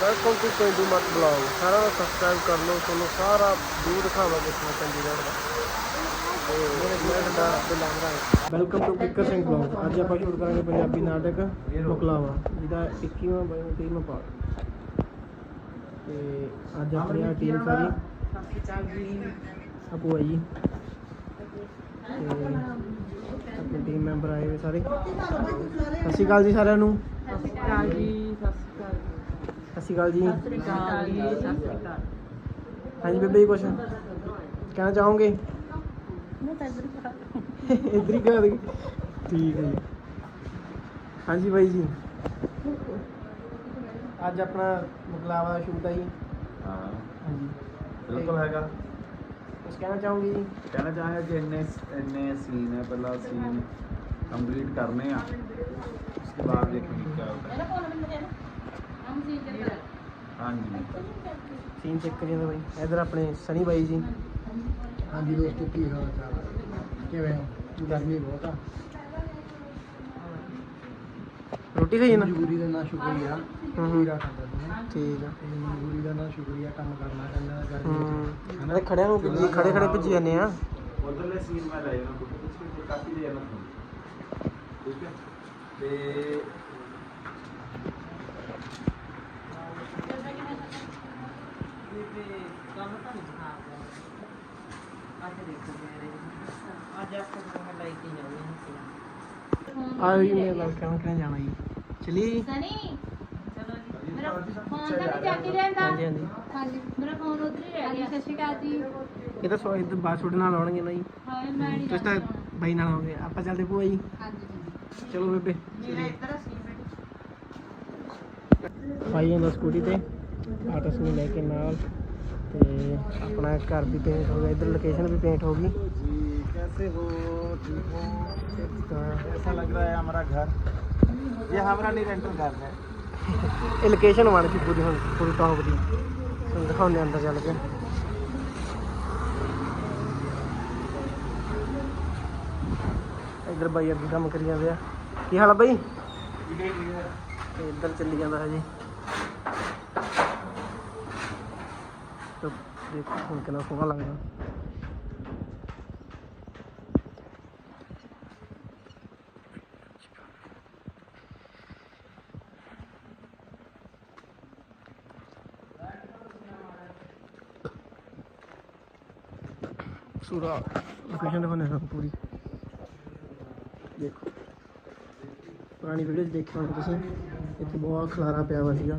Welcome to ਪਿੰਡੂ ਮਤ blog ਸਾਰਾ ਨੂੰ ਸਬਸਕ੍ਰਾਈਬ ਕਰ ਲਓ ਤੁਹਾਨੂੰ ਸਾਰਾ ਵੀਊ ਦਿਖਾਵਾਂਗੇ ਤੁਹਾਨੂੰ ਚੰਡੀਗੜ੍ਹ ਦਾ। ਤੇ ਬਿਲਾਂਗਾ welcome to Kikkar Singh vlog ਅੱਜ ਆਪਾਂ ਸ਼ੂਟ ਕਰਾਂਗੇ ਪੰਜਾਬੀ ਨਾਟਕ ਮੁਕਲਾਵਾ। ਜਿਹਦਾ 21ਵਾਂ 22ਵਾਂ ਪਾਰਟ ਤੇ ਅੱਜ ਆਪਣੀ ਆ ਟੀਮ ਸਾਰੀ। ਆਪੂ ਆਈ। ਤੇ ਆਪਣੇ ਟੀਮ ਮੈਂਬਰ ਆਏ ਹੋਏ ਸਾਰੇ। ਸਤਿ ਸ਼੍ਰੀ ਅਕਾਲ ਜੀ ਸਾਰਿਆਂ ਨੂੰ। ਸਤਿ ਸ਼੍ਰੀ ਅਕਾਲ ਜੀ ਸਤਿ ਸ਼੍ਰੀ ਅਕਾਲ ਸਤਿ ਸ਼੍ਰੀ ਅਕਾਲ ਜੀ। ਸਤਿ ਸ਼੍ਰੀ ਅਕਾਲ ਜੀ ਸਤਿ ਸ਼੍ਰੀ ਅਕਾਲ। ਹਾਂਜੀ ਬੇਬੇ ਜੀ ਕੁਛ ਕਹਿਣਾ ਚਾਹੋਗੇ? ਮੈਂ ਤਾਂ ਇੱਧਰ ਇਧਰ ਹੀ ਕਹਿ ਦੇ ਠੀਕ ਹੈ ਜੀ। ਹਾਂਜੀ ਬਾਈ ਜੀ। ਅੱਜ ਆਪਣਾ ਮੁਕਲਾਵਾ ਦਾ ਸ਼ੂਟ ਹੈ ਜੀ। ਹਾਂ। ਹਾਂਜੀ। ਬਿਲਕੁਲ ਹੈਗਾ। ਕੁਛ ਕਹਿਣਾ ਚਾਹੋਗੇ ਜੀ? ਕਹਿਣਾ ਚਾਹਾਂਗਾ ਕਿ ਇੰਨੇ ਇੰਨੇ ਸੀਨ ਹੈ ਪਹਿਲਾ ਸੀਨ ਕੰਪਲੀਟ ਕਰਨੇ ਆ। ਉਸ ਤੋਂ ਬਾਅਦ ਦੇਖਾਂਗੇ ਕੀ ਹੁੰਦਾ ਹੈ। ਹਾਂਜੀ। ਸੀਨ ਚੈੱਕ ਕਰੀ ਜਾਂਦਾ ਬਾਈ। ਇਧਰ ਆਪਣੇ ਸਨੀ ਬਾਈ ਜੀ। ਹਾਂਜੀ ਦੋਸਤੋ ਕੀ ਹਾਲ ਚਾਲ ਹੈ? ਕਿਵੇਂ ਹੋ? ਗਰਮੀ ਬਹੁਤ ਆ। ਰੋਟੀ ਖਾਈ ਨਾ ਮਜਬੂਰੀ ਦਾ ਨਾ ਸ਼ੁਕਰੀਆ। ਹੂੰ। ਪੂਰਾ ਤੂੰ ਠੀਕ ਆ। ਤੇ ਮਜਬੂਰੀ ਦਾ ਨਾ ਸ਼ੁਕਰੀਆ ਕੰਮ ਕਰਨਾ ਪੈਂਦਾ ਗਰਮੀ ਹੂੰ। ਮੈਂ ਖੜਿਆਂ ਨੂੰ ਭਿੱਜੀ ਖੜੇ ਖੜੇ ਭਿੱਜੀ ਜਾਂਦੇ ਆ। ਉਧਰਲੇ ਸੀਨ ਮੈਂ ਲੈ ਜਾਣਾ ਕੁਝ ਕਾਫੀ ਦੇ ਜਾਣਾ ਤੁਹਾਨੂੰ ਠੀਕ ਹੈ? ਤੇ ਅੱਜ ਆਪਾਂ ਨੂੰ ਲੈ ਕੇ ਜਾਉਂਗੇ ਆ ਵੀ ਮੈਂ ਵੈਲਕਮ ਕਰਨ ਜਾਣਾ ਜੀ? ਚਲੀ ਜੀ। ਸਨੀ ਮੇਰਾ ਫੋਨ ਤਾਂ ਨਹੀਂ ਚੱਕ ਹੀ ਲੈਂਦਾ ਹਾਂਜੀ ਹਾਂਜੀ। ਹਾਂਜੀ ਮੇਰਾ ਫੋਨ ਉਧਰ ਹੀ ਰਹਿ ਗਿਆ। ਸਤਿ ਸ਼੍ਰੀ ਅਕਾਲ ਜੀ। ਇਹ ਤਾਂ ਬਾਅਦ ਨਾਲ ਆਉਣਗੇ ਨਾ ਜੀ। ਹਾਏ ਮੈਂ ਨਹੀਂ ਤੁਸੀਂ ਤਾਂ ਬਾਈ ਨਾਲ ਆਉਂਗੇ ਆਪਾਂ ਚੱਲਦੇ ਭੂਆ ਜੀ। ਹਾਂਜੀ ਚਲੋ ਬੇਬੇ ਮੇਰਾ ਇੱਧਰ ਅਸੀਂ ਭਾਈ ਹੁੰਦਾ ਸਕੂਟੀ ਤੇ। ਆਟਸ ਨੂੰ ਲੈ ਕੇ ਨਾਲ ਤੇ ਆਪਣਾ ਘਰ ਵੀ ਪੇਂਟ ਹੋ ਗਿਆ ਇਧਰ ਲੋਕੇਸ਼ਨ ਵੀ ਪੇਂਟ ਹੋ ਗਈ जी कैसे हो ठीक हो ਤਾਂ ऐसा लग रहा है हमारा घर ये हमारा नहीं रेंटल घर है ਇਹ ਲੋਕੇਸ਼ਨ ਬਣ ਗਈ ਪੂਰੀ ਹੁਣ ਪੂਰੀ ਟੌਪ ਦੀ ਤੁਹਾਨੂੰ ਦਿਖਾਉਂਦੇ ਅੰਦਰ ਚੱਲ ਕੇ ਇਧਰ ਬਾਈ ਅੱਗੇ ਕੰਮ ਕਰੀ ਜਾਂਦੇ ਆ ਕੀ ਹਾਲ ਆ ਬਾਈ ਤੇ ਇੱਧਰ ਚੱਲੀ ਜਾਂਦਾ ਹੈ ਜੀ ਤੇ ਦੇਖੋ, ਹੁਣ ਕਿੰਨਾ ਸੋਹਣਾ ਲੱਗਦਾ ਪੂਰਾ ਲੋਕੇਸ਼ਨ ਦਿਖਾਉਂਦੇ ਤੁਹਾਨੂੰ ਪੂਰੀ। ਦੇਖੋ। ਪੁਰਾਣੀ ਵੀਡੀਓ 'ਚ ਦੇਖਿਆ ਹੋਣਾ ਤੁਸੀਂ, ਇੱਥੇ ਬਹੁਤ ਖਲਾਰਾ ਪਿਆ ਵਾ ਸੀਗਾ।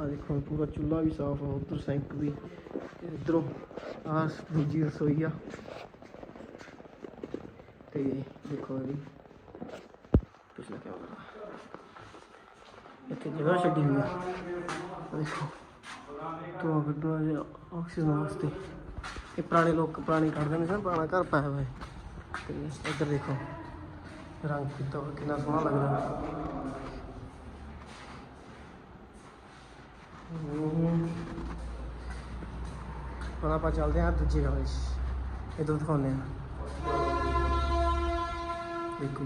ਆ ਦੇਖੋ, ਪੂਰਾ ਚੁੱਲ੍ਹਾ ਵੀ ਸਾਫ਼ ਆ, ਉਧਰ ਸਿੰਕ ਵੀ। ਤੇ ਇਧਰੋਂ ਆ ਦੂਜੀ ਰਸੋਈ ਆ। ਤੇ ਦੇਖੋ ਜੀ ਵੀ ਪਿਛਲਾ ਕੈਮਰਾ ਇੱਥੇ ਜਗ੍ਹਾ ਛੱਡੀ ਹੋਈ ਆ। ਦੇਖੋ। ਤੋਂ ਗੱਡਾ ਆਕਸੀਜਨ ਵਾਸਤੇ। ਇਹ ਪੁਰਾਣੇ ਲੋਕ, ਪੁਰਾਣੀ ਕੱਢਦੇ ਨੇ ਸਨ, ਪੁਰਾਣਾ ਘਰ ਪਾਇਆ ਹੋਇਆ ਹੈ ਤੇ ਇੱਧਰ ਦੇਖੋ, ਰੰਗ ਕੀਤਾ ਹੋਇਆ ਕਿੰਨਾ ਸੋਹਣਾ ਲੱਗਦਾ। ਹੁਣ ਆਪਾਂ ਚੱਲਦੇ ਹਾਂ ਦੂਜੇ ਕਮਰੇ 'ਚ। ਇੱਧਰ ਦਿਖਾਉਂਦੇ ਹਾਂ। ਦੇਖੋ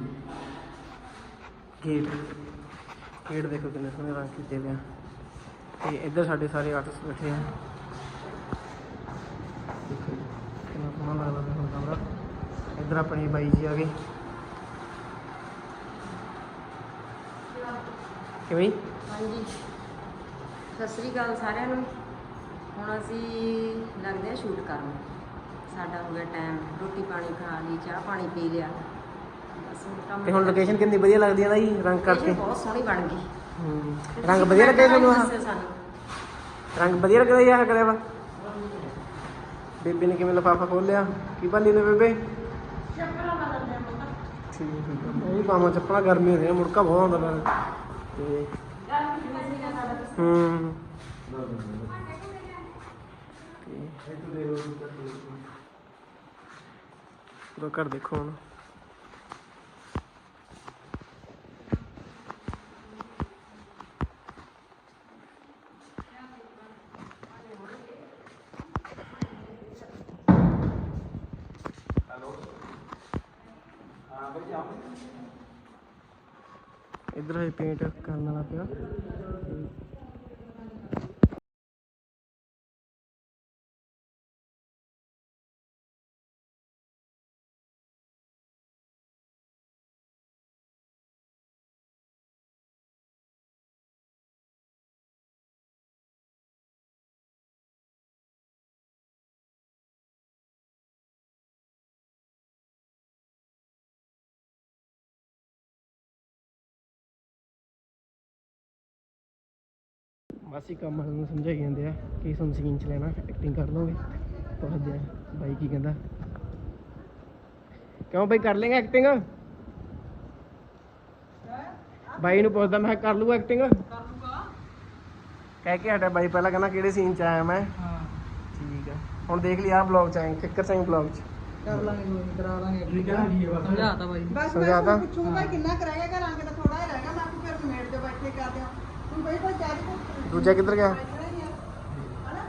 ਗੇਟ। ਗੇਟ ਦੇਖੋ ਕਿੰਨੇ ਸੋਹਣੇ ਰੰਗ ਕੀਤੇ ਹੋਏ ਆ। ਤੇ ਇੱਧਰ ਸਾਡੇ ਸਾਰੇ ਆਰਟਿਸਟ ਬੈਠੇ ਆ। ਕਿੰਨਾ ਸੋਹਣਾ ਲੱਗਦਾ ਪਿਆ ਕਮਰਾ। ਇੱਧਰ ਆਪਣੇ ਬਾਈ ਜੀ ਆ ਗਏ। ਕਿਵੇਂ? ਹਾਂਜੀ। ਸਤਿ ਸ਼੍ਰੀ ਅਕਾਲ ਸਾਰਿਆਂ ਨੂੰ। ਹੁਣ ਅਸੀਂ ਲੱਗਦੇ ਆ ਸ਼ੂਟ ਕਰਨ। ਸਾਡਾ ਹੋ ਗਿਆ ਟਾਈਮ ਰੋਟੀ ਪਾਣੀ ਖਾ ਲਈ ਚਾਹ ਪਾਣੀ ਪੀ ਲਿਆ। ਬਸ ਹੁਣ ਕੰਮ ਤੇ ਹੁਣ ਲੋਕੇਸ਼ਨ ਕਿੰਨੀ ਵਧੀਆ ਲੱਗਦੀ ਹੈ ਨਾ ਜੀ ਰੰਗ ਕਰਕੇ? ਬਹੁਤ ਸੋਹਣੀ ਬਣ ਗਈ। ਰੰਗ ਵਧੀਆ ਲੱਗਿਆ ਤੁਹਾਨੂੰ ਆਹ? ਰੰਗ ਵਧੀਆ ਲੱਗਦਾ ਜੀ ਆਹ ਕਰਿਆ ਵਾ? ਬੇਬੇ ਨੇ ਕਿਵੇਂ ਲਫਾਫਾ ਖੋਲਿਆ ਕੀ ਭਾਲੀ ਨੇ ਬੇਬੇ? ਠੀਕ ਹੈ ਉਹ ਵੀ ਪਾਵਾਂ ਚੱਪਲਾਂ ਗਰਮੀ ਹੁੰਦੀ ਹੈ ਮੁੜਕਾ ਬਹੁਤ ਆਉਂਦਾ ਤੇ ਹੂੰ। ਪੂਰਾ ਘਰ ਦੇਖੋ ਹੁਣ। ਇੱਧਰ ਹੈ ਪੇਂਟ ਕਰਨ ਵਾਲਾ ਪਿਆ। ਮਾਸੀ ਕੰਮ ਵਾਲਿਆਂ ਨੂੰ ਸਮਝਾਈ ਜਾਂਦੇ ਆ ਕਿ ਤੁਹਾਨੂੰ ਸੀਨ ਚ ਲੈਣਾ ਐਕਟਿੰਗ ਕਰ ਲਓਗੇ। ਪੁੱਛਦੇ ਆ ਬਾਈ ਕੀ ਕਹਿੰਦਾ? ਕਿਉਂ ਬਾਈ ਕਰ ਲੇਗਾ ਐਕਟਿੰਗ ਬਾਈ ਨੂੰ ਪੁੱਛਦਾ ਮੈਂ ਕਰ ਲੂਗਾ ਐਕਟਿੰਗ ਕਰ ਲੂਗਾ ਕਹਿ ਕੇ ਹਟਿਆ ਬਾਈ ਪਹਿਲਾਂ ਕਹਿੰਦਾ ਕਿਹੜੇ ਸੀਨ ਚ ਆਇਆ ਮੈਂ। ਹਾਂ। ਠੀਕ ਆ। ਹੁਣ ਦੇਖ ਲਈ ਆਹ ਬਲੌਗ ਚ ਆਏ ਕਿੱਕਰ ਸਿੰਘ ਬਲੌਗ ਚ। ਕਰ ਲਾਂਗੇ ਕਰਾ ਲਾਂਗੇ। ਠੀਕ ਹੈ ਸਮਝਾਤਾ ਬਾਈ। ਬਸ ਸਮਝਾਤਾ? ਮੈਂ ਪੁੱਛੂਗਾ ਕਿੰਨਾ ਕਰਾਏਗਾ ਘਰ ਆਂਗੇ ਤਾਂ ਥੋੜਾ ਹੀ ਰਹੇਗਾ ਮੈਂ ਫਿਰ ਕਮੇਟ ਤੇ ਬੈਠ ਕਰ ਦਿਆਂ। ਜਾ ਦੂਜਾ ਕਿੱਧਰ ਗਿਆ?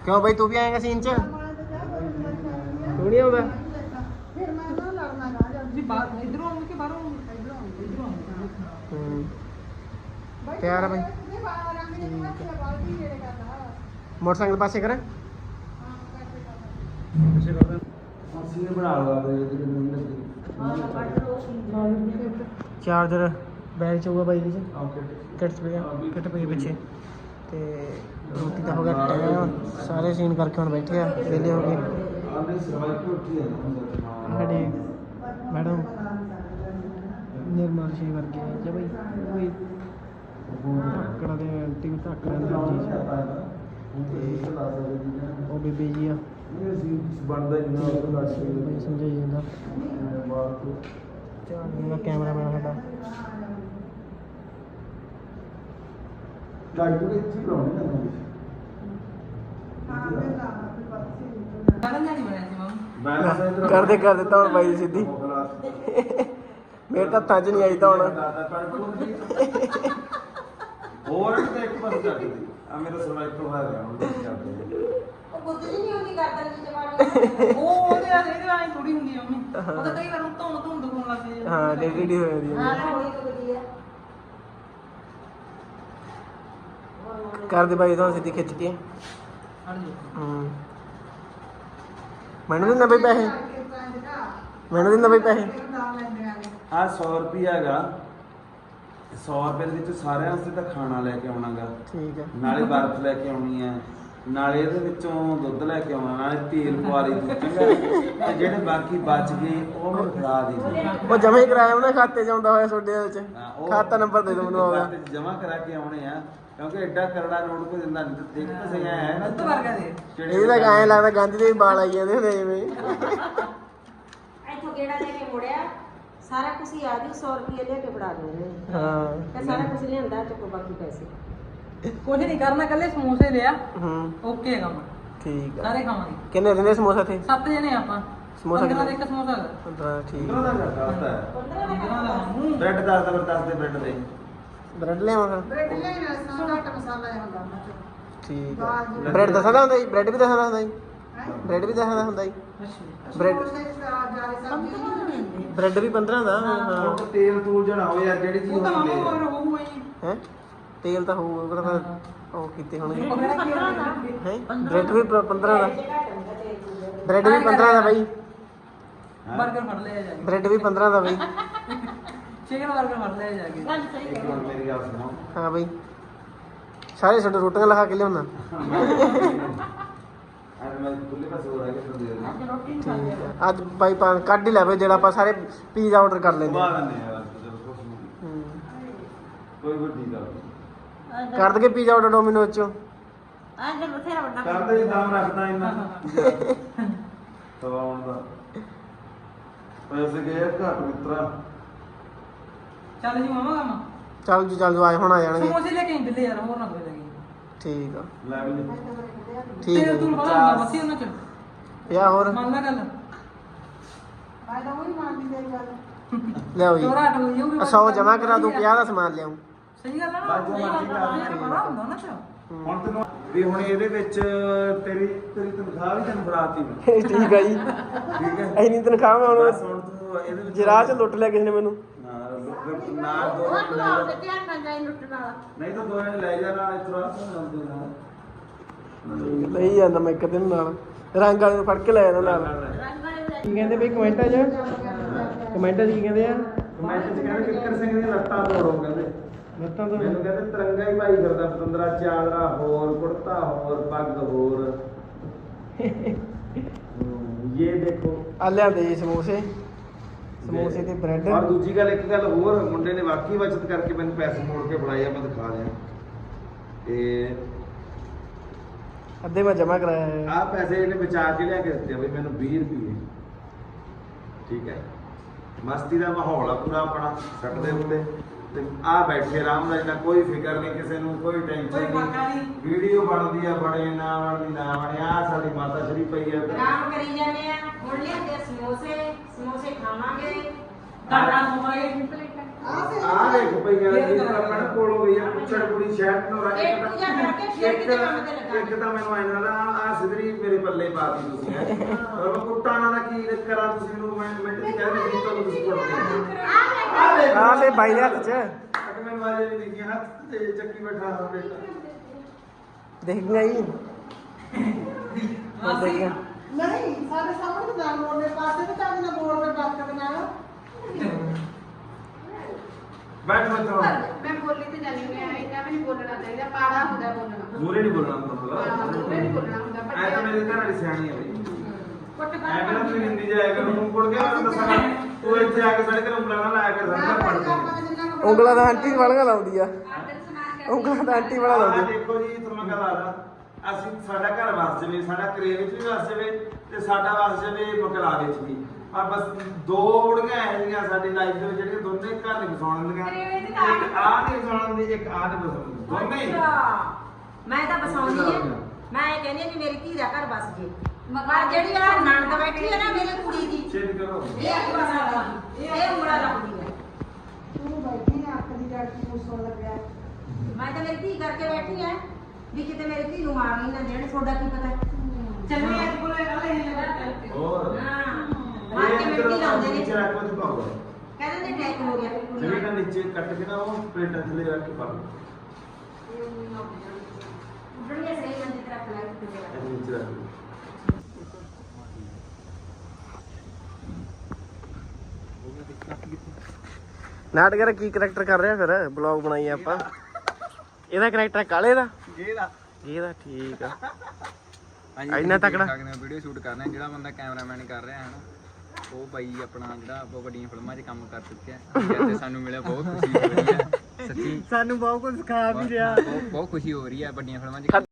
ਕਿਉਂ ਬਾਈ ਤੂੰ ਵੀ ਆਏਗਾ ਸੀਨ ਚ? ਤੂੰ ਨਹੀਂ ਆਉਂਦਾ ਫਿਰ ਮੈਂ ਨਾ ਲੜਨਾ ਗਾ ਜਾਂ ਬਾਹਰ ਇਧਰੋਂ ਆਉਂਗੇ ਕਿ ਬਾਹਰੋਂ ਇਧਰੋਂ ਇਧਰੋਂ ਆਉਂਗੇ। ਤਿਆਰ ਆ ਬਾਈ? ਮੋਟਰਸਾਈਕਲ ਪਾਸੇ ਕਰ। ਹਾਂ ਕਰਕੇ ਕਰਦਾ ਅਸੀਂ ਨੇ ਬਣਾ ਦੇ ਲੱਗੀ ਚਾਰਜਰ। ਬੈਗ ਚ ਹੋਊਗਾ ਬਾਈ ਦੇ ਚ ਓਕੇ ਕਿਟ ਪਿਆ ਕਿਟ ਪਈ ਪਿੱਛੇ ਤੇ ਰੋਟੀ ਦਾ ਹੋ ਗਿਆ ਟਾਈਮ ਸਾਰੇ ਸੀਨ ਕਰਕੇ ਹੁਣ ਬੈਠੇ ਆ ਵਿਹਲੇ ਹੋ ਗਏ ਸਾਡੇ ਮੈਡਮ ਨਿਰਮਲ ਸ਼ੀ ਵਰਗੇ ਆ ਜੇ ਬਾਈ ਕੋਈ ਧਾਕੜਾ ਦੇ ਆਂਟੀ ਵੀ ਧੱਕ ਰਹਿੰਦੇ ਜੀ ਉਹ ਬੀਬੀ ਜੀ ਆ ਬਣਦਾ ਹੀ ਨਾ ਉਹ ਦੱਸ ਸਮਝਾਈ ਜਾਂਦਾ ਚਾਹ ਕੈਮਰਾਮੈਨ ਸਾਡਾ ਵੀ ਇੱਥੇ ਕਰਦੇ ਕਰ ਦਿੱਤਾ ਹੁਣ ਬਾਈ ਸਿੱਧੀ। ਮੇਰੇ ਤਾਂ 'ਚ ਨਹੀਂ ਆਈ ਤਾਂ ਹੁਣ ਹੋਰ ਤੇ ਇੱਕ ਪਾਸੇ ਚੱਕ ਦੇ ਆ ਮੇਰਾ ਸਰਵਾਈਵ ਤੋਂ ਬਾਹਰ ਗਿਆ ਹੁਣ ਕੀ ਕਰਦੇ ਉਹ ਬੁੱਧ ਜੀ ਨਹੀਂ ਹੁੰਦੀ ਕਰਦਣ ਦੀ ਜਵਾਨੀ ਉਹ ਉਹਦੇ ਆ ਇਹਦੇ ਆਈ ਥੋੜੀ ਹੁੰਦੀ ਆ ਮੰਮੀ। ਉਹ ਤਾਂ ਕਈ ਵਾਰ ਧੁੰਦ ਧੁੰਦ ਦਿਖਾਉਣ ਲੱਗ ਜਾਂਦੀ ਹਾਂ ਡੇਡੀ ਹੋ ਜਾਂਦੀ ਹਾਂ ਹੈ ਤਾਂ ਸਿੱਧੀ ਖਿੱਚ ਕੇ। ਹਟ ਜਾ ਹੂੰ। ਮੈਨੂੰ ਦਿੰਦਾ ਬਈ ਪੈਸੇ। ਮੈਨੂੰ ਦਿੰਦਾ ਬਈ ਪੈਸੇ। ਆ 100 ਰੁਪਿਆ ਹੈਗਾ। 100 ਰੁਪਏ ਦੇ ਵਿੱਚ ਸਾਰਿਆਂ ਵਾਸਤੇ ਤਾਂ ਖਾਣਾ ਲੈ ਕੇ ਆਉਣਾਗਾ। ਠੀਕ ਹੈ। ਨਾਲੇ ਬਰਫ਼ ਲੈ ਕੇ ਆਉਣੀ ਹੈ। ਨਾਲੇ ਇਹਦੇ ਵਿੱਚੋਂ ਦੁੱਧ ਲੈ ਕੇ ਆਉਣਾ ਨਾਲੇ ਤੇਲ ਪਵਾ ਲਈ ਤੂੰ ਚੰਗਾ ਤੇ ਜਿਹੜੇ ਬਾਕੀ ਬਚ ਗਏ ਉਹ ਮੈਨੂੰ ਫੜਾ ਦੇ ਉਹ ਜਮੇ ਕਰਾਇਆ ਉਹਨੇ ਖਾਤੇ 'ਚ ਆਉਂਦਾ ਹੋਇਆ ਤੁਹਾਡੇ ਵਿੱਚ ਹਾਂ, ਖਾਤਾ ਨੰਬਰ ਦੇ ਦਿਓ ਮੈਨੂੰ ਆਉਗਾ ਜਮਾ ਕਰਾ ਕੇ ਆਉਣੇ ਆ ਕਿਉਂਕਿ ਐਡਾ ਕਰੜਾ ਨੋਟ ਕੋਈ ਦਿੰਦਾ ਨਹੀਂ। ਦੇਖ ਤਾਂ ਸਹੀ ਹੈ ਨਾ ਦੁੱਧ ਵਰਗਾ ਦੇ। ਇਹ ਤਾਂ ਐਂ ਲੱਗਦਾ ਗਾਂਧੀ ਦੇ ਵਾਲ ਆਈ ਜਾਂਦੇ ਹੁੰਦੇ ਜਿਵੇਂ ਇੱਥੋਂ ਗੇੜਾ ਲੈ ਕੇ ਮੁੜਿਆ ਸਾਰਾ ਕੁਝ ਹੀ ਆ ਗਈ 100 ਰੁਪਏ ਲੈ ਕੇ ਫੜਾ ਦਿੰਦੇ ਹਾਂ। ਤੇ ਸਾਰਾ ਕੁਝ ਲਿਆਂਦਾ ਚੁੱਕੋ ਬਾਕੀ ਪੈਸੇ। ਕੁਝ ਨਹੀਂ ਕਰਨਾ ਕੱਲੇ ਸਮੋਸੇ ਲਿਆ ਹੂੰ। ਓਕੇ ਕੰਮ। ਠੀਕ ਆ। ਸਾਰੇ ਖਾਵਾਂਗੇ। ਕਿੰਨੇ ਦਿੰਦੇ ਸਮੋਸਾ ਤੇ ਸੱਤ ਜਣੇ ਆਪਾਂ। ਸਮੋਸਾ ਦਾ ਕਿੰਨੇ? ਇੱਕ ਸਮੋਸਾ ਹੈਗਾ। ਪੰਦਰਾਂ ਠੀਕ ਕਿੰਨਾ ਦਾ ਕਰਦਾ ਪੰਦਰਾਂ ਦਾ ਬ੍ਰੈਡ ਦੱਸ ਦਾ ਦੱਸ ਦੇ ਬ੍ਰੈਡ ਦੇ। ਬ੍ਰੈਡ ਲਿਆਵਾਂ ਫਿਰ। ਬ੍ਰੈਡ ਲੈ ਨਾ ਸਾਡਾ ਘੱਟ ਮਸਾਲਾ ਇਹ ਹੁੰਦਾ ਉਹਨਾਂ ਚ। ਠੀਕ ਆ। ਬ੍ਰੈਡ ਦਸਾਂ ਹੁੰਦਾ ਜੀ? ਬ੍ਰੈਡ ਵੀ ਦਸਾਂ ਦਾ ਹੁੰਦਾ ਜੀ? ਬ੍ਰੈਡ ਵੀ ਦਸਾਂ ਦਾ ਹੁੰਦਾ ਜੀ? ਅੱਛਾ। ਬ੍ਰੈਡ ਜਾਰੀ ਸਬਜ਼ੀ ਨਹੀਂ ਹੁੰਦੀ। ਬ੍ਰੈਡ ਵੀ 15 ਦਾ ਹਾਂ। ਉਹ ਤੇਲ ਤੂਲ ਜਣਾ ਹੋ ਯਾਰ ਜਿਹੜੀ ਚੀਜ਼ ਉਹ ਤਾਂ ਮਾਮਾ ਹੁੰਦੀ ਹੀ। ਹੈ? ਤੇਲ ਤਾਂ ਹੋਊਗਾ ਉਹ ਤਾਂ ਉਹ ਕੀਤੇ ਹੋਣਗੇ। ਹੈ? ਬ੍ਰੈਡ ਵੀ 15 ਦਾ। ਬ੍ਰੈਡ ਵੀ 15 ਦਾ ਬਾਈ। ਬਰਗਰ ਫੜ ਲਿਆ ਜਾ ਕੇ। ਬ੍ਰੈਡ ਵੀ 15 ਦਾ ਬਾਈ। ਚਿਕਨ ਬਰਗਰ ਫੜ ਲਿਆ ਜਾ ਕੇ। ਇੱਕ ਮਿੰਟ ਮੇਰੀ ਗੱਲ ਸੁਣੋ। ਹਾਂ ਬਾਈ। ਸਾਰੇ ਛੋਟੇ ਰੋਟੀਆਂ ਲਗਾ ਕੇ ਲਿਆਉਣਾ। ਅੱਜ ਬਾਈ ਪਾ ਕੱਢ ਹੀ ਲੈ ਬਈ ਜਿਹੜਾ ਆਪਾਂ ਸਾਰੇ ਪੀਜ਼ਾ ਆਰਡਰ ਕਰ ਲੈਂਦੇ। ਕੋਈ ਵੱਡੀ ਗੱਲ ਨਹੀਂ ਕਰ ਦਗੇ ਪੀਜ਼ਾ ਆਰਡਰ ਡੋਮਿਨੋਜ਼ ਚੋਂ ਕਰਦੇ ਹੀ। ਦਾਮ ਰੱਖਦਾ ਇੰਨਾ। ਤਵਾਉਣ ਦਾ। ਪੈਸੇ ਗਏ ਘੱਟ ਮਿੱਤਰਾ। ਚੱਲ ਜੀ ਮਾਮਾ ਕੰਮ। ਚੱਲ ਜੀ ਚੱਲ ਜੋ ਆਏ ਹੁਣ ਆ ਜਾਣਗੇ। ਸਮੋਸੇ ਲੈ ਕੇ ਆਈ ਬਿੱਲੇ ਯਾਰ ਹੋਰ ਨਾ ਕੋਈ ਲੈ ਕੇ ਠੀਕ ਆ। ਲੈ ਵੀ ਠੀਕ ਹੈ ਤੂਲ ਬੜਾ ਹੁੰਦਾ ਬਸੀ ਉਹਨਾਂ ਚ। ਯਾ ਹੋਰ? ਮੰਨ ਲੈ ਗੱਲ। ਮੈਂ ਤਾਂ ਉਹੀ ਮੰਨਦੀ ਤੇਰੀ ਗੱਲ। ਲਿਆਓ ਜੀ। ਚੋਰਾ ਅਟ ਲਈ ਉਹ 100 ਜਮਾ ਕਰਾ ਦੂੰ 50 ਦਾ ਸਮਾਨ ਲਿਆਉਂ ਸਹੀ ਗੱਲ ਆ ਨਾ ਬਾਜੂ ਮਰਜ਼ੀ ਕਰਾ ਦੇ। ਯਾਰ ਬੜਾ ਹੁੰਦਾ ਨਾ ਚ ਹੁਣ ਤੈਨੂੰ ਵੀ ਹੁਣ ਇਹਦੇ ਵਿੱਚ ਤੇਰੀ ਤੇਰੀ ਤਨਖਾਹ ਵੀ ਤੈਨੂੰ ਫੜਾਤੀ ਮੈਂ। ਠੀਕ ਆ ਜੀ। ਠੀਕ ਹੈ ਐਨੀ ਤਨਖਾਹ ਮੈਂ ਬਸ ਹੁਣ ਹੁਣ ਤੂੰ ਇਹਦੇ ਵਿੱਚ ਜਰਾ ਚ ਲੁੱਟ ਲਿਆ ਕਿਸੇ ਨੇ ਮੈਨੂੰ। ਨਾ ਲੁੱਟ- ਨਾ। ਦੋ ਉਹ ਜਣੇ ਤੂੰ ਲੈ ਆਪਦੇ ਜਾ। ਧਿਆਨ ਨਾਲ ਜਾਈ ਲੁੱਟਣ ਵਾਲਾ ਨਹੀਂ ਤਾਂ ਦੋ ਜਣੇ ਲੈ ਜਾ ਨਾਲ ਇਤਰਾ ਜਾਂਦੇ ਨਾਲ ਲਈ ਜਾਂਦਾ ਮੈਂ ਇੱਕ ਦਿਨ ਨਾਲ। ਰੰਗ ਵਾਲੇ ਨੂੰ ਫੜ ਕੇ ਲੈ ਜਾਂਦਾ ਨਾਲ। ਕੀ ਕਹਿੰਦੇ ਬਈ ਕਮੈਂਟਾਂ 'ਚ? ਕਮੈਂਟਾਂ 'ਚ ਕੀ ਕਹਿੰਦੇ ਆ? ਮੈਂ ਤੇ ਕਹਿੰਦੇ ਕਿੱਕਰ ਸਿੰਘ ਦੀਆਂ ਲੱਤਾਂ ਤੋੜੋ ਕਹਿੰਦੇ। ਲੱਤਾਂ ਤੋਂ ਮੈਨੂੰ ਕਹਿੰਦੇ ਤਿਰੰਗਾ ਹੀ ਭਾਈ ਫਿਰਦਾ ਪਤੰਦਰਾ ਚਾਦਰਾ ਹੋਰ ਕੁੜਤਾ ਹੋਰ ਪੱਗ ਹੋਰ। ਹਮ, ਇਹ ਦੇਖੋ। ਆ ਲਿਆਂਦੇ ਜੀ ਸਮੋਸੇ। ਸਮੋਸੇ ਤੇ ਬ੍ਰੈਡ। ਔਰ ਦੂਜੀ ਗੱਲ ਇੱਕ ਗੱਲ ਹੋਰ ਮੁੰਡੇ ਨੇ ਵਾਕਈ ਬਚਤ ਕਰਕੇ ਮੈਨੂੰ ਪੈਸੇ ਮੋੜ ਕੇ ਫੜਾਏ ਆ ਮੈਂ ਦਿਖਾ ਦਿਆਂ। ਤੇ ਅੱਧੇ ਮੈਂ ਜਮਾ ਕਰਾਇਆ ਹੈ। ਆ ਪੈਸੇ ਇਹਨੇ ਬਚਾ ਕੇ ਲਿਆ ਕੇ ਦਿੱਤੇ ਆ ਬਈ ਮੈਨੂੰ 20 ਰੁਪਏ। ਠੀਕ ਹੈ। ਮਸਤੀ ਦਾ ਮਾਹੌਲ ਆ ਪੂਰਾ ਆਪਣਾ ਛੱਡਦੇ ਹੁੰਦੇ। ਤੇ ਆ ਬੈਠੇ ਆਰਾਮ ਨਾਲ ਜਿੱਦਾਂ ਕੋਈ ਫਿਕਰ ਨਹੀਂ ਕਿਸੇ ਨੂੰ ਕੋਈ ਟੈਨਸ਼ਨ ਕੋਈ ਫਾਕਾ ਨਹੀਂ ਨਹੀਂ। ਵੀਡੀਓ ਬਣਦੀ ਆ ਬਣੇ ਨਾ ਬਣਦੀ ਨਾ ਬਣੇ ਆ ਸਾਡੀ ਮਾਤਾ ਸ਼੍ਰੀ ਪਈ ਆ। ਆਰਾਮ ਕਰੀ ਜਾਂਦੇ ਆ ਹੁਣ ਲਿਆਂਦੇ ਸਮੋਸੇ ਸਮੋਸੇ ਖਾਵਾਂਗੇ। ਦਾਣਾ ਹੋਵਾਂਗੇ ਆ ਦੇਖ ਪਈ ਆ ਜੀ ਆਪਣਾ ਕੋਲੋਂ ਗਈ ਆ ਪੁੱਛੜ ਕੁੜੀ ਸ਼ਹਿਰ ਤੋਂ ਰੱਖ ਇਹ ਪੂਜਾ ਕਰਕੇ ਫਿਰ ਕਿਤੇ ਕੰਮ ਤੇ ਲੱਗਾ। ਇੱਕ ਤਾਂ ਮੈਨੂੰ ਇਹਨਾਂ ਦਾ ਆ ਸਿਧਰੀ ਮੇਰੇ ਪੱਲੇ ਪਾਤੀ ਤੁਸੀਂ ਹੈਂ। ਮੈਂ ਕੁੱਟਾਣਾ ਦਾ ਕੀ ਕਰਾਂ ਤੁਸੀਂ ਮੈਨੂੰ ਮੈਂ ਮਿੰਟ ਦੀ ਕਹਿ ਦਿੱਤੀ ਤੁਹਾਨੂੰ ਤੁਸੀਂ ਕੁੱਟਦੇ ਆ ਦੇਖ ਆ ਤੇ ਬਾਈ ਦੇ ਹੱਥ 'ਚ ਅਕ ਮੈਂ ਵਾਜੇ ਵੀ ਦੇਖੀ ਹੱਥ ਤੇ ਚੱਕੀ ਬੈਠਾ ਹਾਂ ਬੇਟਾ ਦੇਖ ਗਈ ਹੁਣ ਦੇਖ ਗਿਆ ਨਹੀਂ ਸਾਡੇ ਸਾਹਮਣੇ ਤਾਂ ਮੋੜ ਦੇ ਪਾਸੇ ਤੇ ਤਾਂ ਨਾ ਮੋੜ ਤੇ ਬਾਤ ਕਰਨਾ ਬੈਠ ਬੱਚੋ ਮੈਂ ਬੋਲੀ ਤੇ ਜਾਣੀ ਮੈਂ ਇੰਨਾ ਵੀ ਨਹੀਂ ਬੋਲਣਾ ਚਾਹੀਦਾ ਪਾੜਾ ਹੁੰਦਾ ਬੋਲਣਾ ਮੂਰੇ ਨਹੀਂ ਬੋਲਣਾ ਹਾਂ, ਮਤਲਬ ਮੂਹਰੇ ਨਹੀਂ ਬੋਲਣਾ ਹੁੰਦਾ, ਐ ਤਾਂ ਮੇਰੇ ਘਰ ਵਾਲੀ ਸਿਆਣੀ ਆ ਬਈ ਕੁੱਟ ਐ ਕਹਿੰਦਾ ਤੂੰ ਇੱਥੇ ਆ ਕੇ ਸਾਡੇ ਘਰ ਉਂਗਲਾਂ ਨਾ ਲਾਇਆ ਕਰ ਸਾਡੇ ਪੜਦੇ ਉਂਗਲਾਂ ਦਾ ਆਂਟੀ ਵਾਲੀਆਂ ਲਾਉਂਦੀ ਆ। ਉਂਗਲਾਂ ਦਾ ਆਂਟੀ ਵਾਲਾ ਲਾਉਂਦੀ ਦੇਖੋ ਜੀ ਤੁਹਾਨੂੰ ਮੈਂ ਗੱਲ ਆਦਾ ਅਸੀਂ ਸਾਡਾ ਘਰ ਵਸ ਜਾਵੇ ਸਾਡਾ ਕਰੇ ਵਿੱਚ ਵੀ ਵਸ ਜਾਵੇ ਤੇ ਸਾਡਾ ਵਸ ਜਾਵੇ ਮਕਲਾ ਵਿੱਚ ਵੀ। ਆ ਬਸ ਦੋ ਇਹੋ ਜਿਹੀਆਂ ਸਾਡੀ ਲਾਈਫ ਦੇ ਵਿੱਚ ਜਿਹੜੀਆਂ ਦੋਨੇ ਘਰ ਨਹੀਂ ਵਸਾਉਣ ਦਿੰਦੀਆਂ ਇੱਕ ਆਹ ਨਹੀਂ ਵਸਾਉਣ ਦੀ ਇੱਕ ਆਹ ਨਹੀਂ ਵਸਾਉਣ ਦੀ। ਦੋਨੇ। ਹੀ। ਮੈਂ ਤਾਂ ਬਸਾਉਂਦੀ ਆ। ਮੈਂ ਇਹ ਕਹਿੰਦੀ ਆ ਵੀ ਮੇਰੀ ਧੀ ਦਾ ਘਰ ਬਸ ਜੇ। ਪਰ ਜਿਹੜੀ ਆ ਨਣਦ ਬੈਠੀ ਹੈ ਨਾ ਮੇਰੀ ਕੁੜੀ ਦੀ ਛੇਤੀ ਕਰੋ। ਇਹ ਨਹੀਂ ਬਸਾਉਂਦੀ ਇਹ ਉਂਗਲਾ ਲਾਉਂਦੀ ਹੈ। ਤੂੰ ਬੈਠੀ ਆ ਅੱਖ ਦੀ ਜੜ ਨੂੰ ਸੁਣ ਲੱਗਿਆ ਮੈਂ ਤਾਂ ਮੇਰੀ ਧੀ ਕਰਕੇ ਬੈਠੀ ਐ ਵੀ ਕਿਤੇ ਮੇਰੀ ਧੀ ਨੂੰ ਮਾਰ ਨਹੀਂ ਨਾ ਦੇਣ ਤੁਹਾਡਾ ਕੀ ਪਤਾ ਚੱਲੀ ਅੱਜ ਕੋਲੇ ਗੱਲ ਇਹ ਲੱਗ ਹੋਰ? ਹਾਂ ਮਾਰ ਕੇ ਮਿੱਟੀ ਲਾਉਂਦੇ ਨੇ। ਨੀਚੇ ਰੱਖ ਕੇ ਪਾਓ ਕਹਿੰਦੇ ਨੇ ਟੈਕ ਹੋ ਗਿਆ। ਜਿਹੜੇ ਨਾ ਨੀਚੇ ਕੱਟ ਕੇ ਨਾ ਉਹ ਪਲੇਟਾਂ ਥੱਲੇ ਰੱਖ ਕੇ ਪਾਓ ਉੱਡਣੀਆਂ ਸਹੀ ਮੰਦੀ ਤਰ੍ਹਾਂ ਖਲਾਈ ਤੇ ਇਹ ਨੀਚੇ ਰੱਖ ਦਿਓ। ਨਾਟਕ ਕੀ ਕਰੈਕਟਰ ਕਰ ਰਿਹਾ ਫਿਰ? ਬਲੌਗ ਬਣਾਈ ਆਪਾਂ। ਇਹਦਾ ਕਰੈਕਟਰ ਕਾਲੇ ਦਾ? ਇਹਦਾ ਇਹਦਾ ਠੀਕ ਆ। ਹਾਂਜੀ ਇੰਨਾ ਤਕੜਾ? ਵੀਡੀਓ ਸ਼ੂਟ ਕਰਨਾ ਜਿਹੜਾ ਬੰਦਾ ਕੈਮਰਾਮੈਨ ਕਰ ਰਿਹਾ ਹੈ ਨਾ ਉਹ ਬਾਈ ਆਪਣਾ ਜਿਹੜਾ ਬਹੁਤ ਵੱਡੀਆਂ ਫਿਲਮਾਂ 'ਚ ਕੰਮ ਕਰ ਚੁੱਕਿਆ ਹੈ। ਤੇ ਸਾਨੂੰ ਮਿਲਿਆ ਬਹੁਤ ਖੁਸ਼ੀ ਹੋ ਰਹੀ ਹੈ। ਸੱਚੀ ਸਾਨੂੰ ਬਹੁਤ ਕੁਝ ਸਿਖਾ ਬਹੁਤ ਬਹੁਤ ਖੁਸ਼ੀ ਹੋ ਰਹੀ ਹੈ ਵੱਡੀਆਂ ਫਿਲਮਾਂ 'ਚ।